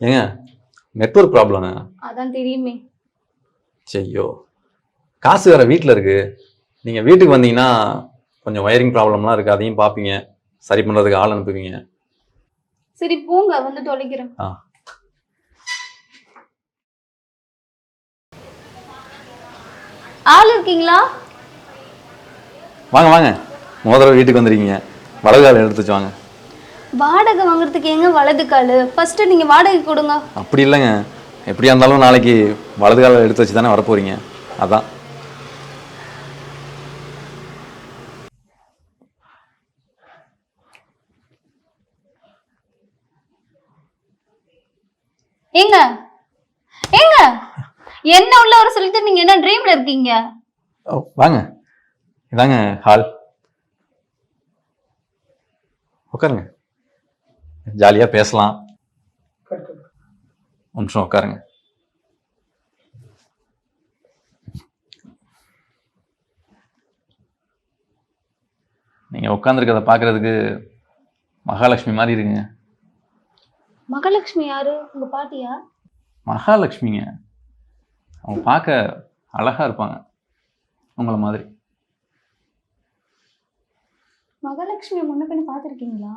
ஏங்க நெட்வொர்க் ப்ராப்ளங்க அதான் தெரியுமே. செய்யோ காசு வேற வீட்டில் இருக்கு. நீங்கள் வீட்டுக்கு வந்தீங்கன்னா கொஞ்சம் ஒயரிங் ப்ராப்ளம்லாம் இருக்குது அதையும் பார்ப்பீங்க சரி பண்ணுறதுக்கு ஆள் அனுப்புவீங்க. சரி போங்க. வந்து தொலைக்கிறேன். ஆ. ஆள் இருக்கீங்களா? வாங்க வாங்க. முதல்ல வீட்டுக்கு வந்துருக்கீங்க. வலது கால் எடுத்து வச்சு வாங்க. வாடகை வாங்குறதுக்கு எங்க வலது காலு? ஃபர்ஸ்ட் நீங்க வாடகை கொடுங்க. அப்படி இல்லைங்க. எப்படியா இருந்தாலும் நாளைக்கு வலது கால எடுத்து வச்சு தானே வரப்போறீங்க. அதான். ஏங்க? ஏங்க? என்ன உள்ள வர சொல்லிட்டு நீங்க என்ன ட்ரீம்ல இருக்கீங்க? ஓ வாங்க. இதாங்க ஹால் உட்காருங்க. ஜாலியாக பேசலாம். நிமிஷம் உட்காருங்க. நீங்கள் உட்காந்துருக்கத பார்க்கறதுக்கு மகாலட்சுமி மாதிரி இருக்குங்க. மகாலட்சுமி யாரு? உங்க பாட்டியா? மகாலட்சுமிங்க. அவங்க பார்க்க அழகா இருப்பாங்க. உங்களை மாதிரி. மகாலட்சுமி முன்ன பின்ன பாத்திருக்கீங்களா